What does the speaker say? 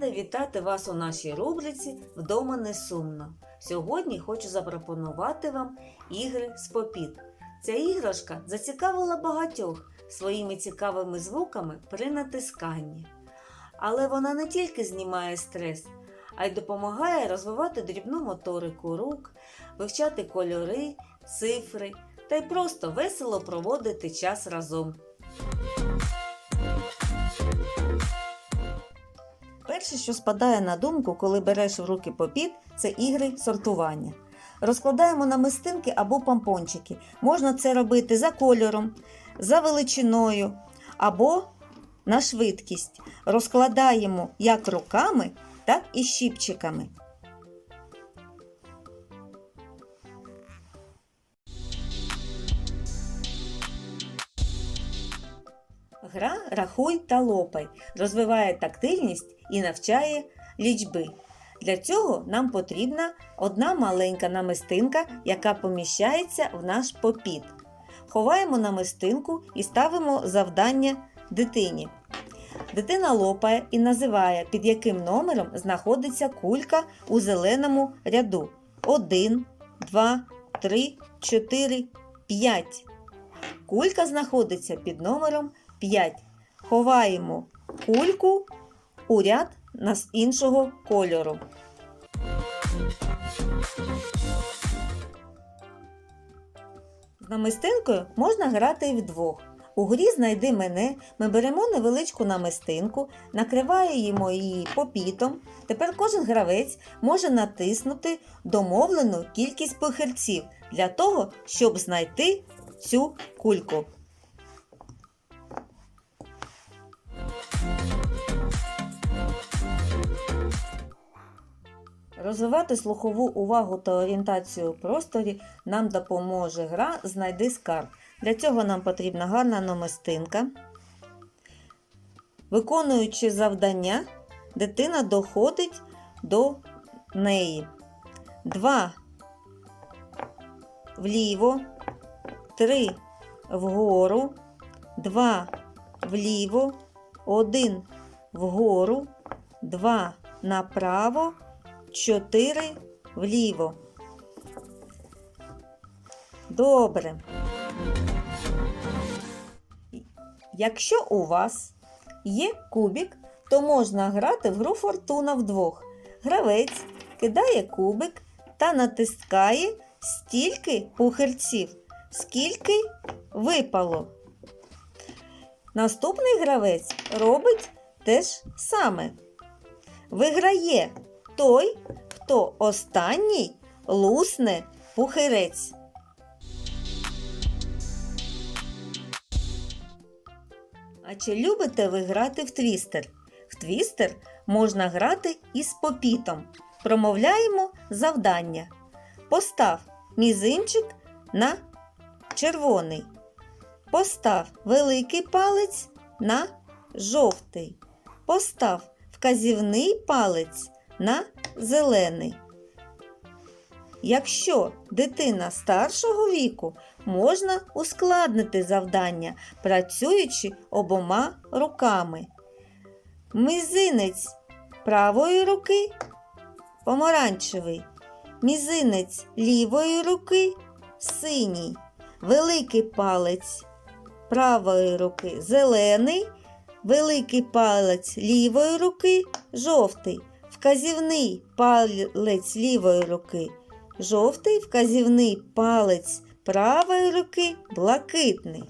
Рада вітати вас у нашій рубриці Вдома не сумно. Сьогодні хочу запропонувати вам ігри з попіт. Ця іграшка зацікавила багатьох своїми цікавими звуками при натисканні. Але вона не тільки знімає стрес, а й допомагає розвивати дрібну моторику рук, вивчати кольори, цифри та й просто весело проводити час разом. Перше, що спадає на думку, коли береш в руки попіт, це ігри сортування. Розкладаємо на мистинки або помпончики. Можна це робити за кольором, за величиною або на швидкість. Розкладаємо як руками, так і щіпчиками. Гра Рахуй та лопай розвиває тактильність і навчає лічби. Для цього нам потрібна одна маленька намистинка, яка поміщається в наш попіт. Ховаємо намистинку і ставимо завдання дитині. Дитина лопає і називає, під яким номером знаходиться кулька у зеленому ряду. 1, 2, 3, 4, 5. Кулька знаходиться під номером 5. Ховаємо кульку у ряд нас- іншого кольору. З намистинкою можна грати і вдвох. У грі знайди мене, ми беремо невеличку намистинку, накриваємо її попітом. Тепер кожен гравець може натиснути домовлену кількість похильців для того, щоб знайти цю кульку. Розвивати слухову увагу та орієнтацію у просторі нам допоможе гра Знайди скарб. Для цього нам потрібна гарна намистинка. Виконуючи завдання, дитина доходить до неї. Два вліво, три вгору, два вліво, один вгору, два направо. 4 вліво. Добре. Якщо у вас є кубик, то можна грати в гру фортуна вдвох. Гравець кидає кубик та натискає стільки пухирців, скільки випало. Наступний гравець робить те ж саме. Виграє той, хто останній лусне пухирець. А чи любите ви грати в твістер? В твістер можна грати із попітом. Промовляємо завдання. Постав мізинчик на червоний. Постав великий палець на жовтий. Постав вказівний палець на зелений. Якщо дитина старшого віку, можна ускладнити завдання, працюючи обома руками. Мізинець правої руки помаранчевий, мізинець лівої руки синій, великий палець правої руки зелений, великий палець лівої руки жовтий, вказівний палець лівої руки жовтий, вказівний палець правої руки блакитний.